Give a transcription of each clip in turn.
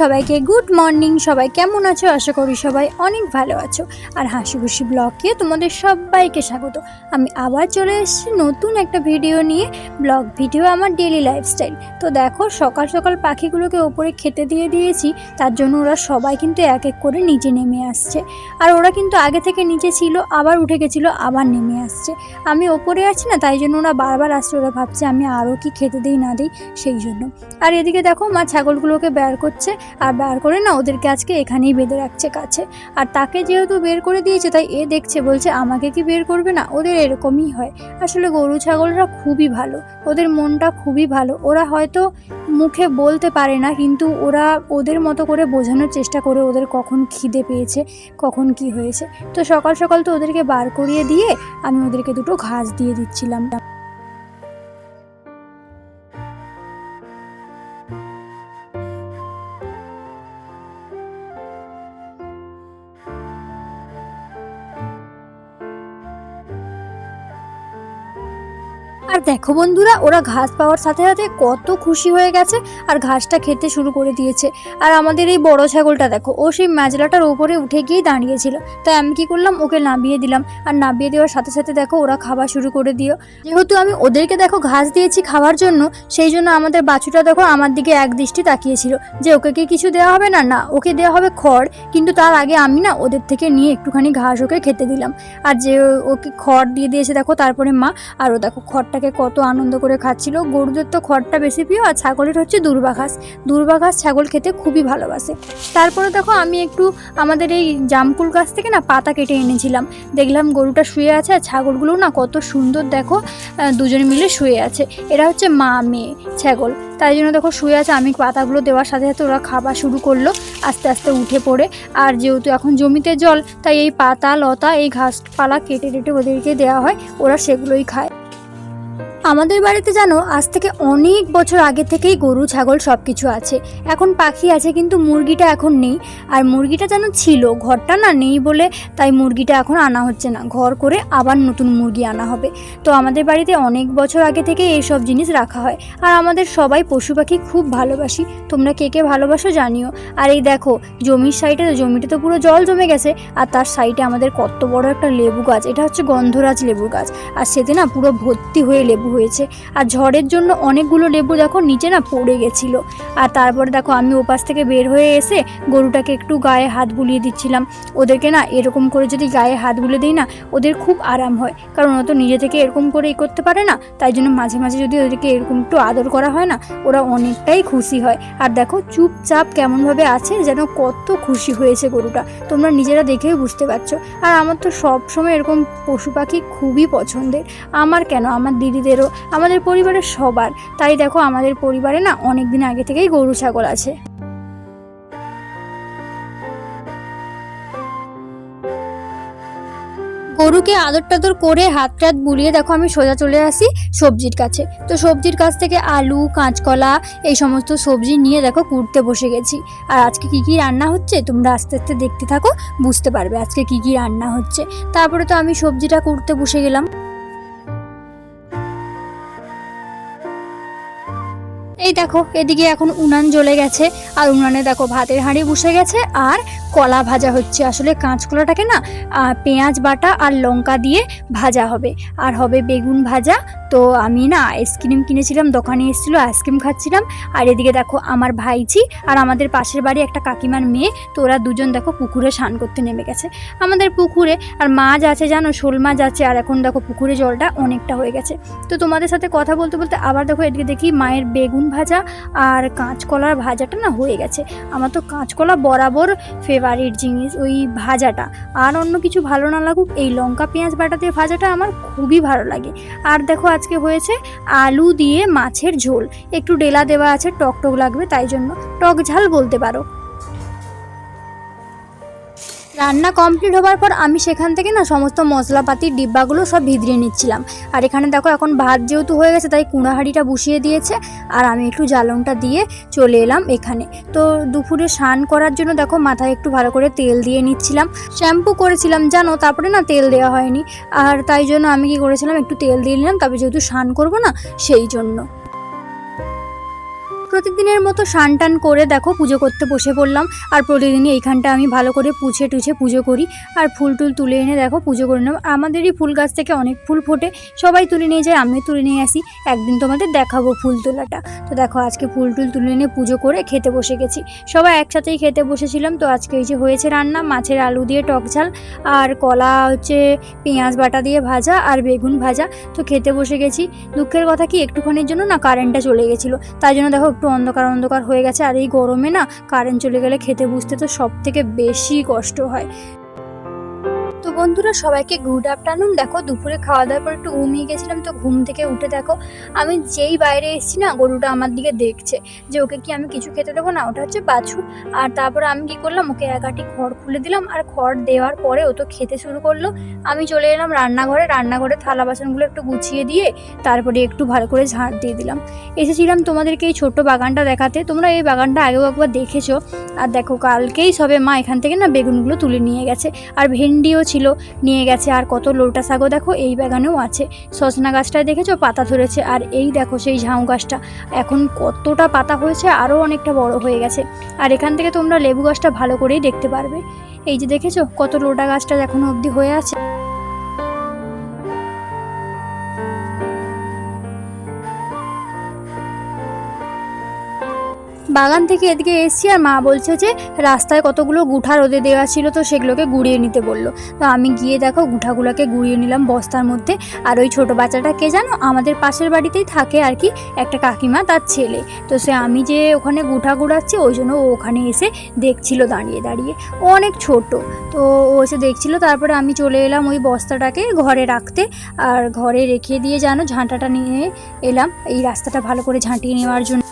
সবাইকে good morning. সবাই কেমন আছো? আশা করি সবাই অনেক ভালো আছো। আর হাসি খুশি ব্লগে তোমাদের সবাইকে স্বাগত। আমি আবার চলে এসেছি নতুন একটা ভিডিও নিয়ে। ব্লগ ভিডিও আমার ডেলি লাইফস্টাইল তো দেখো, সকাল সকাল পাখিগুলোকে ওপরে খেতে দিয়ে দিয়েছি। তার জন্য ওরা সবাই কিন্তু এক এক করে নিচে নেমে আসছে। আর ওরা কিন্তু আগে থেকে নিচে ছিল, আবার উঠে গেছিল, আবার নেমে আসছে। আমি ওপরে আছি না, তাই জন্য ওরা বারবার আসছে। ওরা ভাবছে আমি আরও কি খেতে দিই, না দিই, সেই জন্য। আর এদিকে দেখো, মা ছাগলগুলোকে বের করছে। আর বার করে না, ওদেরকে আজকে এখানেই বেঁধে রাখছে কাছে। আর তাকে যেহেতু বের করে দিয়েছে, তাই এ দেখছে, বলছে, আমাকে কি বের করবে না? ওদের এরকমই হয়। আসলে গরু ছাগলরা খুবই ভালো, ওদের মনটা খুবই ভালো। ওরা হয়তো মুখে বলতে পারে না, কিন্তু ওরা ওদের মতো করে বোঝানোর চেষ্টা করে ওদের কখন খিদে পেয়েছে, কখন কি হয়েছে। তো সকাল সকাল তো ওদেরকে বার করিয়ে দিয়ে আমি ওদেরকে দুটো ঘাস দিয়ে দিচ্ছিলাম। আর দেখো বন্ধুরা, ওরা ঘাস পাওয়ার সাথে সাথে কত খুশি হয়ে গেছে আর ঘাসটা খেতে শুরু করে দিয়েছে। আর আমাদের এই বড় ছাগলটা দেখো, ও সেই মাজলাটার উপরে উঠে গিয়ে দাঁড়িয়েছিল। তাই আমি কি করলাম, ওকে নামিয়ে দিলাম। আর নামিয়ে দেওয়ার সাথে সাথে দেখো, ওরা খাওয়া শুরু করে দিও যেহেতু আমি ওদেরকে দেখো ঘাস দিয়েছি খাওয়ার জন্য, সেই জন্য আমাদের বাছুটা দেখো আমার দিকে এক দৃষ্টি তাকিয়েছিল যে ওকে কি কিছু দেওয়া হবে না? না, ওকে দেওয়া হবে খড়। কিন্তু তার আগে আমি না ওদের থেকে নিয়ে একটুখানি ঘাস ওকে খেতে দিলাম। আর যে ওকে খড় দিয়ে দিয়েছে দেখো, তারপরে মা। আর ও দেখো খড়টাকে কত আনন্দ করে খাচ্ছিল। গরুদের তো খড়টা বেশি প্রিয় আর ছাগলের হচ্ছে দুর্বা ঘাস। দুর্বা ঘাস ছাগল খেতে খুবই ভালোবাসে। তারপরে দেখো আমি একটু আমাদের এই জামকুল গাছ থেকে না পাতা কেটে এনেছিলাম। দেখলাম গরুটা শুয়ে আছে আর ছাগলগুলো না কত সুন্দর দেখো দুজনে মিলে শুয়ে আছে। এরা হচ্ছে মা, মেয়ে, ছাগল। তাই জন্য দেখো শুয়ে আছে, আমি পাতাগুলো দেওয়ার সাথে সাথে ওরা খাওয়া শুরু করল, আস্তে আস্তে উঠে পড়ে। আর যেহেতু এখন জমিতে জল, তাই এই পাতা, লতা, এই ঘাসপালা কেটে কেটে ওদেরকে দেওয়া হয়, ওরা সেগুলোই খায়। আমাদের বাড়িতে জানো, আজ থেকে অনেক বছর আগে থেকেই গরু, ছাগল সব কিছু আছে। এখন পাখি আছে কিন্তু মুরগিটা এখন নেই। আর মুরগিটা যেন ছিল, ঘরটা না নেই বলে তাই মুরগিটা এখন আনা হচ্ছে না। ঘর করে আবার নতুন মুরগি আনা হবে। তো আমাদের বাড়িতে অনেক বছর আগে থেকে এইসব জিনিস রাখা হয়। আর আমাদের সবাই পশু পাখি খুব ভালোবাসি। তোমরা কে কে ভালোবাসো জানিও। আর এই দেখো, জমির সাইডে জমিটা তো পুরো জল জমে গেছে। আর তার সাইডে আমাদের কত বড় একটা লেবু গাছ। এটা হচ্ছে গন্ধরাজ লেবু গাছ। আর সেতে না পুরো ভর্তি হয়ে লেবু হয়েছে। আর ঝড়ের জন্য অনেকগুলো লেবু দেখো নিচে না পড়ে গেছিল। আর তারপরে দেখো আমি ওপাশ থেকে বের হয়ে এসে গরুটাকে একটু গায়ে হাত বুলিয়ে দিচ্ছিলাম। ওদেরকে না এরকম করে যদি গায়ে হাত বুলে দিই না, ওদের খুব আরাম হয়। কারণ ও তো নিজে থেকে এরকম করে ই করতে পারে না। তাই জন্য মাঝে মাঝে যদি ওদেরকে এরকম একটু আদর করা হয় না, ওরা অনেকটাই খুশি হয়। আর দেখো চুপচাপ কেমনভাবে আছে যেন কত খুশি হয়েছে গরুটা। তোমরা নিজেরা দেখেই বুঝতে পারছ। আর আমার তো সব সময় এরকম পশু পাখি খুবই পছন্দের। আমার কেন? আমার দিদিদেরও আমাদের পরিবারের সবার। তাই দেখো, আমাদের পরিবারে না অনেক দিন আগে থেকেই গরু ছাগল আছে। গরুকে আদর টাদর করে হাত টাত বুলিয়ে দেখো, আমি সোজা চলে আসি সবজির কাছে। তো সবজির কাছ থেকে আলু, কাঁচকলা, এই সমস্ত সবজি নিয়ে দেখো কুড়তে বসে গেছি। আর আজকে কি কি রান্না হচ্ছে, তোমরা আস্তে আস্তে দেখতে থাকো, বুঝতে পারবে আজকে কি কি রান্না হচ্ছে। তারপরে তো আমি সবজিটা কুড়তে বসে গেলাম। এই দেখো, এদিকে এখন উনান জ্বলে গেছে। আর উনানে দেখো, ভাতের হাঁড়ি বসে গেছে, আর কলা ভাজা হচ্ছে। আসলে কাঁচকলাটাকে না পেঁয়াজ বাটা আর লঙ্কা দিয়ে ভাজা হবে। আর হবে বেগুন ভাজা তো আমি না আইসক্রিম কিনেছিলাম, দোকানে এসেছিল, আইসক্রিম খাচ্ছিলাম। আর এদিকে দেখো আমার ভাইঝি আর আমাদের পাশের বাড়ি একটা কাকিমার মেয়ে, তো ওরা দুজন দেখো পুকুরে স্নান করতে নেমে গেছে। আমাদের পুকুরে, আর মাছ আছে জানো, শোল মাছ আছে, আর এখন দেখো পুকুরে জলটা অনেকটা হয়ে গেছে। তো তোমাদের সাথে কথা বলতে বলতে আবার দেখো এদিকে দেখি মায়ের বেগুন ভাজা আর কাঁচকলার ভাজাটা না হয়ে গেছে। আমার তো কাঁচকলা বরাবর ফেভারিট জিনিস, ওই ভাজাটা। আর অন্য কিছু ভালো না লাগুক, এই লঙ্কা পেঁয়াজ বাটা দিয়ে ভাজাটা আমার খুবই ভালো লাগে। আর দেখো আজকে হয়েছে আলু দিয়ে মাছের ঝোল। একটু ডেলা দেওয়া আছে টক টক লাগবে, তাই জন্য টক ঝাল বলতে পারো। রান্না কমপ্লিট হওয়ার পর আমি সেখান থেকে না সমস্ত মশলাপাতির ডিব্বাগুলো সব ভিতরে নিচ্ছিলাম। আর এখানে দেখো এখন ভাত যেহেতু হয়ে গেছে, তাই কুড়াহাড়িটা বসিয়ে দিয়েছে। আর আমি একটু জ্বালনটা দিয়ে চলে এলাম এখানে। তো দুপুরে স্নান করার জন্য দেখো মাথায় একটু ভালো করে তেল দিয়ে নিচ্ছিলাম। শ্যাম্পু করেছিলাম, জানো? তারপরে না তেল দেওয়া হয়নি। আর তাই জন্য আমি কি করেছিলাম, একটু তেল দিয়ে নিলাম। তবে যেহেতু স্নান করব না, সেই জন্য। প্রতিদিনের মতো স্নান টান করে দেখো পুজো করতে বসে পড়লাম। আর প্রতিদিনই এইখানটা আমি ভালো করে পুছে টুছে পুজো করি। আর ফুল টুল তুলে এনে দেখো পুজো করে নেব। আমাদেরই ফুল গাছ থেকে অনেক ফুল ফোটে। সবাই তুলে নিয়ে যায়, আমিও তুলে নিয়ে আসি। একদিন তোমাদের দেখাবো ফুল তোলাটা। তো দেখো আজকে ফুল টুল তুলে এনে পুজো করে খেতে বসে গেছি। সবাই একসাথেই খেতে বসেছিলাম। তো আজকে এই যে হয়েছে রান্না, মাছের আলু দিয়ে টক ঝাল আর কলা হচ্ছে পেঁয়াজ বাটা দিয়ে ভাজা আর বেগুন ভাজা। তো খেতে বসে গেছি। দুঃখের কথা কি, একটুখানির জন্য না কারেন্টটা চলে গেছিল। তাই জন্য দেখো একটু অন্ধকার অন্ধকার হয়ে গেছে আর এই গরমে না কারেন্ট চলে গেলে খেতে বুঝতে তো সব থেকে বেশি কষ্ট হয়। বন্ধুরা, সবাইকে গুড আফটারনুন দেখো, দুপুরে খাওয়া দাওয়ার পর একটু ঘুমিয়ে গেছিলাম, তো ঘুম থেকে উঠে দেখো, আমি যেই বাইরে এসেছি না, গরুটা আমার দিকে দেখছে যে ওকে কি আমি কিছু খেতে দেবো না, ওটা হচ্ছে বাছুর আর তারপরে আমি কি করলাম, ওকে একাটি খড় খুলে দিলাম, আর খড় দেওয়ার পরে ও তো খেতে শুরু করল। আমি চলে এলাম রান্নাঘরে রান্নাঘরে থালা বাসনগুলো একটু গুছিয়ে দিয়ে তারপরে একটু ভালো করে ঝাঁট দিয়ে দিলাম। এসেছিলাম তোমাদেরকে এই ছোট্ট বাগানটা দেখাতে, তোমরা এই বাগানটা আগেও একবার দেখেছ। আর দেখো, কালকেই সবে মা এখান থেকে না বেগুনগুলো তুলে নিয়ে গেছে, আর ভেন্ডিও ছিল নিয়ে গেছে, আর কত লোটা শাকও দেখো, এই বাগানেও আছে। সজনা গাছটায় দেখেছ? পাতা ধরেছে। আর এই দেখো সেই ঝাউ গাছটা। এখন কতটা পাতা হয়েছে, আরও অনেকটা বড় হয়ে গেছে। আর এখান থেকে তোমরা লেবু গাছটা ভালো করেই দেখতে পারবে। এই যে দেখেছ? কত লোটা গাছটা এখনও অবধি হয়ে আছে। বাগান থেকে এদিকে এসছি আর মা বলছে যে রাস্তায় কতগুলো গুঠা রোদে দেওয়া ছিল তো সেগুলোকে গুড়িয়ে নিতে বলল। তো আমি গিয়ে দেখো গুঠাগুলোকে গুড়িয়ে নিলাম বস্তার মধ্যে। আর ওই ছোটো বাচ্চাটা কে জানো? আমাদের পাশের বাড়িতেই থাকে আর কি একটা কাকিমা তার ছেলে। তো সে আমি যে ওখানে গুঠা গুড়াচ্ছি ওই জন্য ও ওখানে এসে দেখছিল দাঁড়িয়ে দাঁড়িয়ে। ও অনেক ছোট। তো ও এসে দেখছিল, তারপরে আমি চলে এলাম ওই বস্তাটাকে ঘরে রাখতে। আর ঘরে রেখে দিয়ে জানো ঝাঁটাটা নিয়ে এলাম। এই রাস্তাটা ভালো করে ঝাঁটিয়ে নেওয়ার জন্য।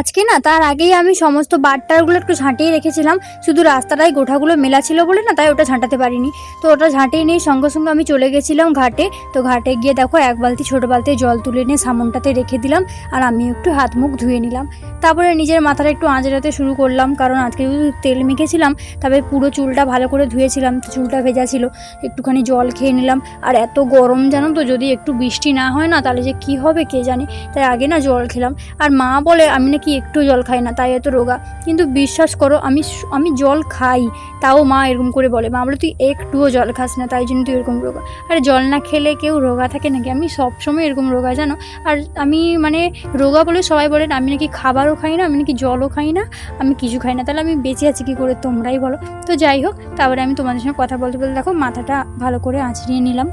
আজকে না, তার আগেই আমি সমস্ত বাটটারগুলো একটু ঝাঁটিয়ে রেখেছিলাম। শুধু রাস্তাটায় গোঠাগুলো মেলা ছিল বলে না, তাই ওটা ঝাঁটাতে পারিনি। তো ওটা ঝাঁটিয়ে নিয়ে সঙ্গে সঙ্গে আমি চলে গেছিলাম ঘাটে। তো ঘাটে গিয়ে দেখো এক বালতি ছোটো বালতি জল তুলে নিয়ে সামনটাতে রেখে দিলাম আর আমি একটু হাত মুখ ধুয়ে নিলাম। তারপরে নিজের মাথাটা একটু আঁচড়াতে শুরু করলাম, কারণ আজকে যদি তেল মেখেছিলাম, তবে পুরো চুলটা ভালো করে ধুয়েছিলাম, তো চুলটা ভেজা ছিল। একটুখানি জল খেয়ে নিলাম। আর এত গরম জানো তো, যদি একটু বৃষ্টি না হয় না, তাহলে যে কি হবে কে জানে? তাই আগে না জল খেলাম। আর মা বলে, আমি নাকি একটু জল খাই না, তাই এত রোগা। কিন্তু বিশ্বাস করো, আমি আমি জল খাই, তাও মা এরকম করে বলে। মা বলে, তুই একটুও জল খাস না, তাই জন্য তুই এরকম রোগা। আর জল না খেলে কেউ রোগা থাকে নাকি? আমি সবসময় এরকম রোগা, জানো? আর আমি মানে রোগা বলে সবাই বলেন আমি নাকি খাবারও খাই না, আমি নাকি জলও খাই না, আমি কিছু খাই না। তাহলে আমি বেঁচে আছি কী করে, তোমরাই বলো। তো যাই হোক, তারপরে আমি তোমাদের সঙ্গে কথা বলতে বলতে দেখো, মাথাটা ভালো করে আঁচড়িয়ে নিলাম।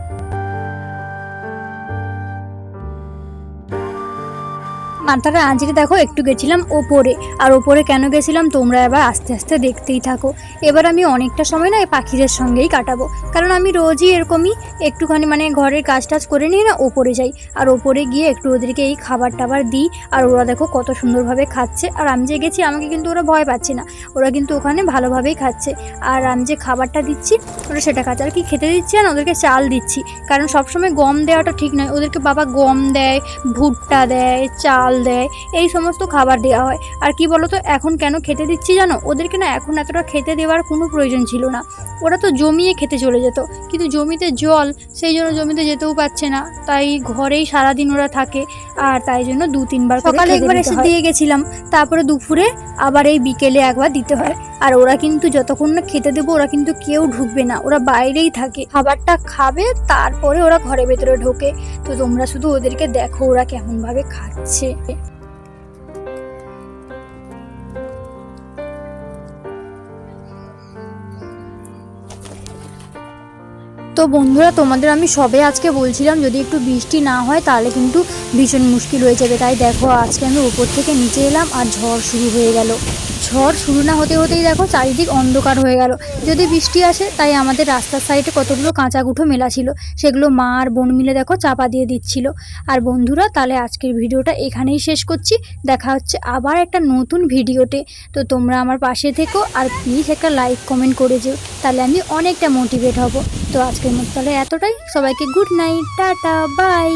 মাথাটা আঁচড়ে দেখো একটু গেছিলাম ওপরে। আর ওপরে কেন গেছিলাম? তোমরা এবার আস্তে আস্তে দেখতেই থাকো। এবার আমি অনেকটা সময় না এই পাখিদের সঙ্গেই কাটাবো। কারণ আমি রোজই এরকমই একটুখানি মানে ঘরের কাজ টাজ করে নিয়ে না ওপরে যাই। আর ওপরে গিয়ে একটু ওদেরকে এই খাবার টাবার দিই। আর ওরা দেখো কত সুন্দরভাবে খাচ্ছে। আর আমি যে গেছি, আমাকে কিন্তু ওরা ভয় পাচ্ছে না। ওরা কিন্তু ওখানে ভালোভাবেই খাচ্ছে। আর আমি যে খাবারটা দিচ্ছি, ওরা সেটা খাচ্ছে। আর কি খেতে দিচ্ছি আর ওদেরকে চাল দিচ্ছি। কারণ সবসময় গম দেওয়াটা ঠিক নয়। ওদেরকে বাবা গম দেয়, ভুট্টা দেয়, চাল দেয় এই সমস্ত খাবার দেওয়া হয়। আর কি বলতো এখন কেন খেতে দিচ্ছি জানো? ওদেরকে না এখন এতটা খেতে দেওয়ার কোনো প্রয়োজন ছিল না। ওরা তো জমিয়ে খেতে চলে যেত। কিন্তু জমিতে জল সেই জন্য জমিতে যেতেও পারছে না। তাই ঘরেই সারাদিন ওরা থাকে। আর তাই জন্য দু তিনবার সকালে একবার এসে দিয়ে গেছিলাম। তারপরে দুপুরে আবার এই বিকেলে একবার দিতে হয়। আর ওরা কিন্তু যতক্ষণ না খেতে দেবো ওরা কিন্তু কেউ ঢুকবে না। ওরা বাইরেই থাকে। খাবারটা খাবে তারপরে ওরা ঘরের ভেতরে ঢোকে। তো তোমরা শুধু ওদেরকে দেখো ওরা কেমনভাবে খাচ্ছে। তো বন্ধুরা, তোমাদের আমি সবে আজকে বলছিলাম, যদি একটু বৃষ্টি না হয় তাহলে কিন্তু ভীষণ মুশকিল হয়ে যাবে। তাই দেখো, আজকে আমি উপর থেকে নিচে এলাম আর ঝড় শুরু হয়ে গেল। ঝড় শুরু না হতে হতেই দেখো চারিদিক অন্ধকার হয়ে গেল। যদি বৃষ্টি আসে, তাই আমাদের রাস্তার সাইডে কতগুলো কাঁচা গুঁঠো মেলা ছিল। সেগুলো মা আর বোন মিলে দেখো চাপা দিয়ে দিচ্ছিল। আর বন্ধুরা, তাহলে আজকের ভিডিওটা এখানেই শেষ করছি। দেখা হচ্ছে আবার একটা নতুন ভিডিওতে। তো তোমরা আমার পাশে থেকো আর প্লিজ একটা লাইক কমেন্ট করে যেও। তাহলে আমি অনেকটা মোটিভেট হব। তো আজকের মতো তাহলে এতটাই। সবাইকে গুড নাইট টাটা বাই